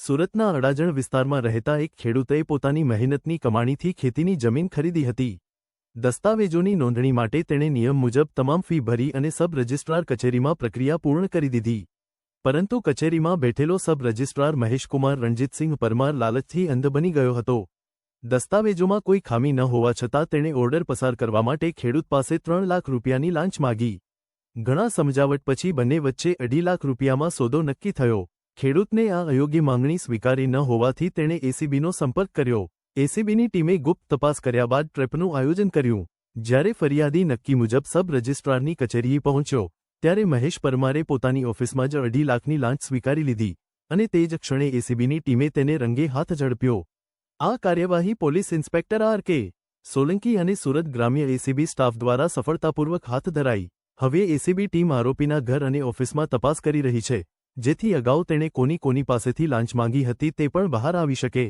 સુરતના અડાજણ વિસ્તારમાં રહેતા એક ખેડૂતે પોતાની મહેનતની કમાણીથી ખેતીની જમીન ખરીદી હતી. દસ્તાવેજોની નોંધણી માટે તેણે નિયમ મુજબ તમામ ફી ભરી અને સબ રજિસ્ટ્રાર કચેરીમાં પ્રક્રિયા પૂર્ણ કરી દીધી. પરંતુ કચેરીમાં બેઠેલો સબ રજિસ્ટ્રાર મહેશકુમાર રણજીતસિંહ પરમાર લાલચથી અંધ બની ગયો હતો. દસ્તાવેજોમાં કોઈ ખામી ન હોવા છતાં તેણે ઓર્ડર પસાર કરવા માટે ખેડૂત પાસે ત્રણ લાખ રૂપિયાની લાંચ માગી. ઘણા સમજાવટ પછી બંને વચ્ચે અઢી લાખ રૂપિયામાં સોદો નક્કી થયો. ખેડૂતને આ અયોગ્ય માંગણી સ્વીકારી ન હોવાથી તેણે એસીબીનો સંપર્ક કર્યો. એસીબીની ટીમે ગુપ્ત તપાસ કર્યા બાદ ટ્રેપનું આયોજન કર્યું. જ્યારે ફરિયાદી નક્કી મુજબ સબ રજિસ્ટ્રારની કચેરીએ પહોંચ્યો, ત્યારે મહેશ પરમારે પોતાની ઓફિસમાં જ અઢી લાખની લાંચ સ્વીકારી લીધી અને તે જ ક્ષણે એસીબીની ટીમે તેને રંગે હાથ ઝડપ્યો. આ કાર્યવાહી police inspector R K Solanki અને સુરત ગ્રામ્ય એસીબી સ્ટાફ દ્વારા સફળતાપૂર્વક હાથ ધરાઈ. હવે એસીબી ટીમ આરોપીના ઘર અને ઓફિસમાં તપાસ કરી રહી છે. જેથી અગાઉ તેણે કોની કોની પાસેથી લાંચ માંગી હતી તે પણ બહાર આવી શકે.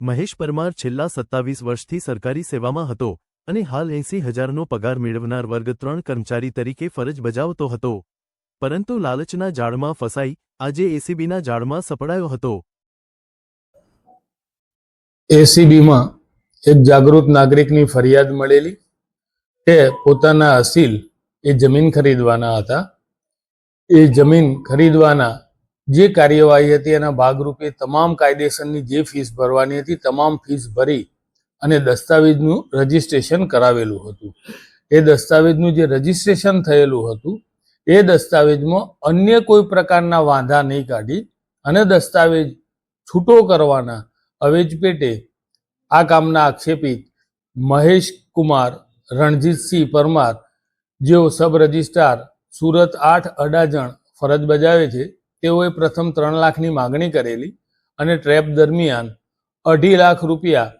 મહેશ પરમાર છેલ્લા સત્તાવીસ વર્ષથી સરકારી સેવામાં હતો અને હાલ એંસી હજારનો પગાર મેળવનાર વર્ગ ત્રણ કર્મચારી તરીકે ફરજ બજાવતો હતો. પરંતુ લાલચના જાળમાં ફસાઈ, આજે એસીબીના જાળમાં સપડાયો હતો. એસીબીમાં એક જાગૃત નાગરિકની ફરિયાદ મળેલી કે પોતાના અસીલ એ જમીન ખરીદવાના હતા. એ જમીન ખરીદવાના જે કાર્યવાહી હતી એના ભાગરૂપે તમામ કાયદેસરની જે ફીસ ભરવાની હતી, તમામ ફીસ ભરી અને દસ્તાવેજનું રજીસ્ટ્રેશન કરાવેલું હતું. એ દસ્તાવેજનું જે રજીસ્ટ્રેશન થયેલું હતું, એ દસ્તાવેજમાં અન્ય કોઈ પ્રકારના વાંધા નહીં કાઢી અને દસ્તાવેજ છૂટો કરવાના અવેજ પેટે આ કામના આક્ષેપિત મહેશ કુમાર રણજીતસિંહ પરમાર જેઓ સબ રજિસ્ટ્રાર, સુરત આઠ અડાજણ ફરજ બજાવે છે તેઓએ પ્રથમ ત્રણ લાખની માગણી કરેલી અને ટ્રેપ દરમિયાન અઢી લાખ રૂપિયા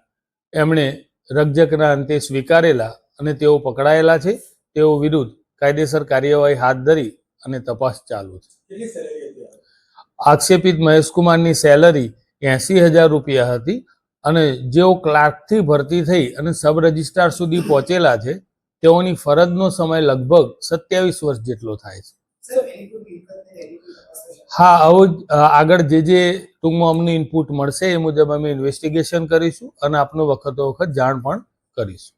એમણે રગજકના અંતે સ્વીકારેલા અને તેઓ પકડાયેલા છે. તેઓ વિરુદ્ધ કાયદેસર કાર્યવાહી હાથ ધરી અને તપાસ ચાલુ છે? આક્ષેપિત મહેશકુમારની સેલરી એસી હજાર રૂપિયા હતી અને જેઓ ક્લાર્કથી ભરતી થઈ અને સબ રજિસ્ટ્રાર સુધી પહોંચેલા છે તેઓની ફરજનો સમય લગભગ સત્યાવીસ વર્ષ જેટલો થાય છે સાહેબ, એની કોઈ મિલકત ને એની કોઈ તપાસ થઈ? હા આવું જ, આગળ જે જે ટૂંકમાં અમને ઇનપુટ મળશે એ મુજબ અમે ઇન્વેસ્ટિગેશન કરીશું અને આપનો વખતો વખત જાણ પણ કરીશું.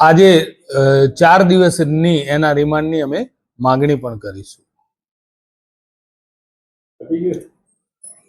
આજે ચાર દિવસની એના રિમાન્ડની અમે માગણી પણ કરીશું?